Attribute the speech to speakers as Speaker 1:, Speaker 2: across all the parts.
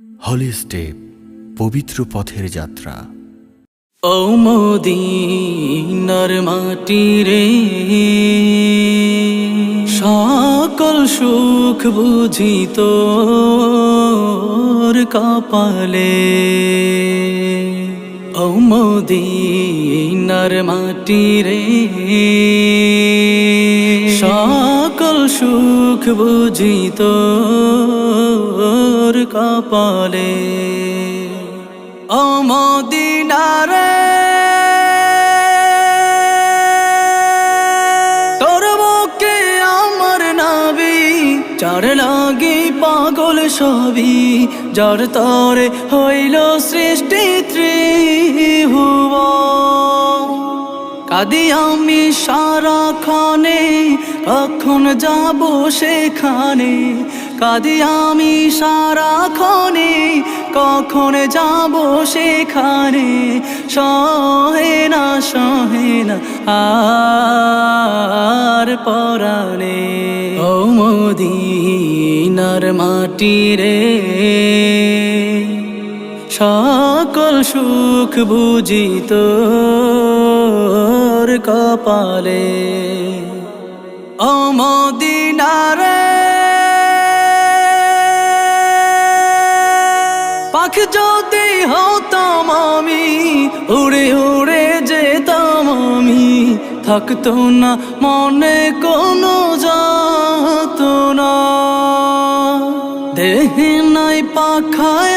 Speaker 1: হলি step, পবিত্র পথের যাত্রা।
Speaker 2: ও মাটি রে সকল সুখ বুঝিত কপালে। ও মাটি রে সকল সুখ বুঝিত কপালে। ও মদিনারে তোর আমার নাবি চার লাগি পাগল সবই যার তরে হইল সৃষ্টি ত্রিভুব। কাদি আমি সারাক্ষণে, কখন যাব সেখানে? কাদি আমি সারাক্ষণে, কখন যাব সেখানে? সহে না সহে না, আর পরাণে। ও মদিনার মাটি রে, সকল সুখ বুঝিত। কপালে, অমদিনারে। পাখ যদি হতাম আমি, উড়ে উড়ে যেতাম আমি, থাকতো না মনে কোনো যাত না দেহে নাই পাখায়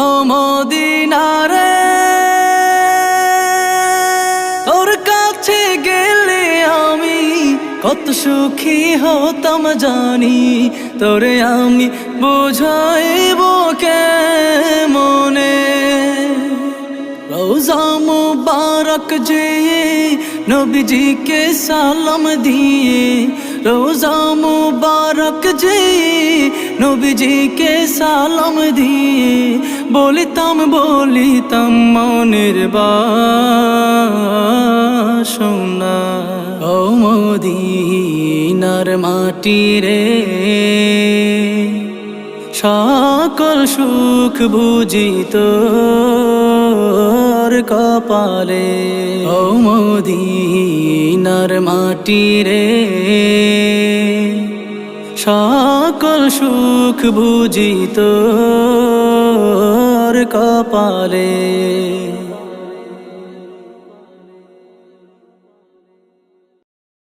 Speaker 2: অমদিনারে তোর কাছে গেলে আমি কত সুখী হতাম জানি। তোরে আমি বোঝাইব মনে রোজা মুবারক যে নবীজিকে সালাম দিয়ে, রোজা মুবারক যে নবীজিকে সালাম দিয়ে। বলিতাম বলিতাম মনের বাসনা। ও মদিনার মাটি রে, সকল সুখ বুঝিত কপালে। ও মদিনার মাটি রে সকল সুখ বুঝিত কপালে।